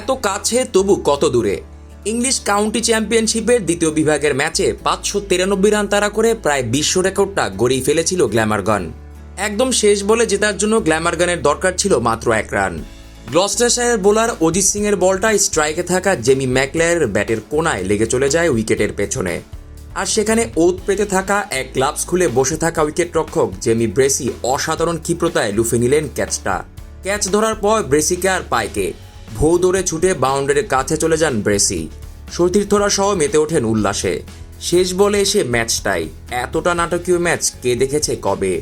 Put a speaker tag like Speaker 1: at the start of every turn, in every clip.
Speaker 1: এত কাছে তবু কত দূরে? ইংলিশ কাউন্টি চ্যাম্পিয়নশিপের দ্বিতীয় বিভাগের ম্যাচে পাঁচশো তিরানব্বই রান তাড়া করে প্রায় বিশ্ব রেকর্ডটা গড়িয়ে ফেলেছিল গ্ল্যামারগন একদম শেষ বলে জেতার জন্য গ্ল্যামারগানের দরকার ছিল মাত্র এক run. Gloucestershire bowler Ajit Singh এর বলটা স্ট্রাইকে থাকা জেমি ম্যাকলেয়ারের ব্যাটের কোনায় লেগে চলে যায় উইকেটের পেছনে। আর সেখানে ওত পেতে থাকা এক গ্লাভস খুলে বসে থাকা উইকেট রক্ষক জেমি ব্রেসি অসাধারণ ক্ষিপ্রতায় লুফে নিলেন ক্যাচটা। ক্যাচ ধরার পর ব্রেসিকে আর পায়কে। ভৌ দৌড়ে ছুটে বাউন্ডারির কাছে চলে যান ব্রেসি। সতীর্থরা সহ মেতে ওঠেন উল্লাসে। শেষ বলে এসে ম্যাচটাই। এতটা নাটকীয় ম্যাচ কে দেখেছে কবে?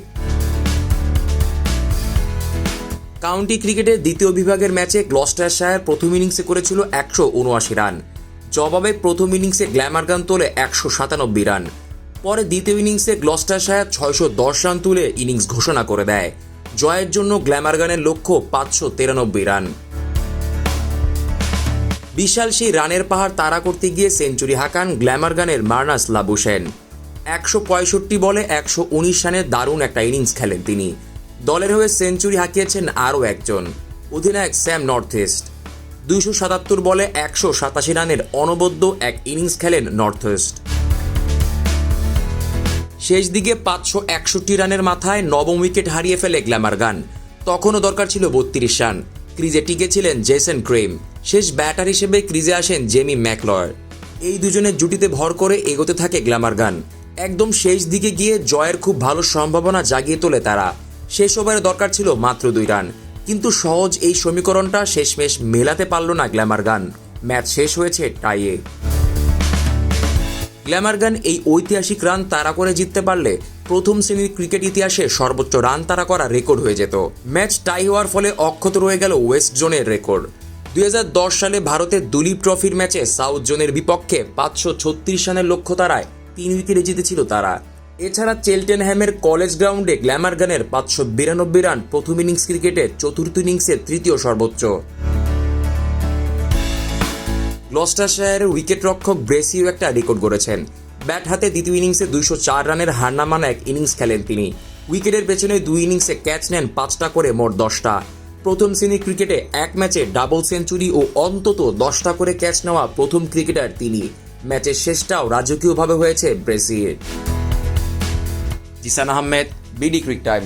Speaker 1: কাউন্টি ক্রিকেটের দ্বিতীয় বিভাগের ম্যাচে গ্লস্টারশায়ার প্রথম ইনিংসে করেছিল একশো উনআশি রান। জবাবে প্রথম ইনিংসে গ্ল্যামারগান তোলে একশো সাতানব্বই রান। পরে দ্বিতীয় ইনিংসে গ্লস্টারশায়ার ছয়শো দশ রান তুলে ইনিংস ঘোষণা করে দেয়। জয়ের জন্য গ্ল্যামারগানের লক্ষ্য পাঁচশো তিরানব্বই রান। বিশাল সেই রানের পাহাড় তাড়া করতে গিয়ে সেঞ্চুরি হাঁকান গ্ল্যামারগানের মার্নাস লাবুসেন একশো পঁয়ষট্টি বলে একশো উনিশ রানের দারুণ একটা ইনিংস খেলেন তিনি। দলের হয়ে সেঞ্চুরি হাঁকিয়েছেন আরও একজন, অধিনায়ক স্যাম নর্থ ইস্ট দুইশো সাতাত্তর বলে একশো সাতাশি রানের অনবদ্য এক ইনিংস খেলেন নর্থ ইস্ট শেষ দিকে পাঁচশো একষট্টি রানের মাথায় নবম উইকেট হারিয়ে ফেলে গ্ল্যামারগান তখনও দরকার ছিল বত্রিশ রান। ক্রিজে টিকেছিলেন জেসন ক্রেম। শেষ ব্যাটার হিসেবে ক্রিজে আসেন জেমি ম্যাকলয়ার এই দুজনের জুটিতে ভর করে এগোতে থাকে গ্ল্যামারগান একদম শেষ দিকে গিয়ে জয়ের খুব ভালো সম্ভাবনা জাগিয়ে তোলে তারা। শেষ ওভারে দরকার ছিল মাত্র দুই রান। কিন্তু সহজ এই সমীকরণটা শেষমেশ মেলাতে পারল না গ্ল্যামারগান ম্যাচ শেষ হয়েছে টাইয়ে। গ্ল্যামারগান এই ঐতিহাসিক রান তাড়া করে জিততে পারলে প্রথম শ্রেণির ক্রিকেট ইতিহাসে সর্বোচ্চ রান তাড়া করা রেকর্ড হয়ে যেত। ম্যাচ টাই হওয়ার ফলে অক্ষত রয়ে গেল ওয়েস্ট জোনের রেকর্ড। দুই হাজার দশ সালে ভারতের দুলীপ ট্রফির ম্যাচে সাউথ জোনের বিপক্ষে পাঁচশো ছত্রিশ রানের লক্ষ্য তারায় তিন উইকেটে জিতেছিল তারা। এছাড়া চেলটেনহ্যামের কলেজ গ্রাউন্ডে গ্ল্যামারগানের পাঁচশো বিরানব্বই রান প্রথম ইনিংস ক্রিকেটে চতুর্থ ইনিংসের তৃতীয় সর্বোচ্চ। গ্লস্টারশায়ারের উইকেট রক্ষক ব্রেসিও একটা রেকর্ড করেছেন ব্যাট হাতে দ্বিতীয় ইনিংসে দুইশো চার রানের হার এক ইনিংস খেলেন তিনি। উইকেটের পেছনে দুই ইনিংসে ক্যাচ নেন পাঁচটা করে মোট দশটা। প্রথম শ্রেণির ক্রিকেটে এক ম্যাচে ডাবল সেঞ্চুরি ও অন্তত দশটা করে ক্যাচ নেওয়া প্রথম ক্রিকেটার তিনি। ম্যাচের শেষটাও রাজকীয়ভাবে হয়েছে ব্রেসিল জিসান আহমেদ, বিডি ক্রিক টাইম।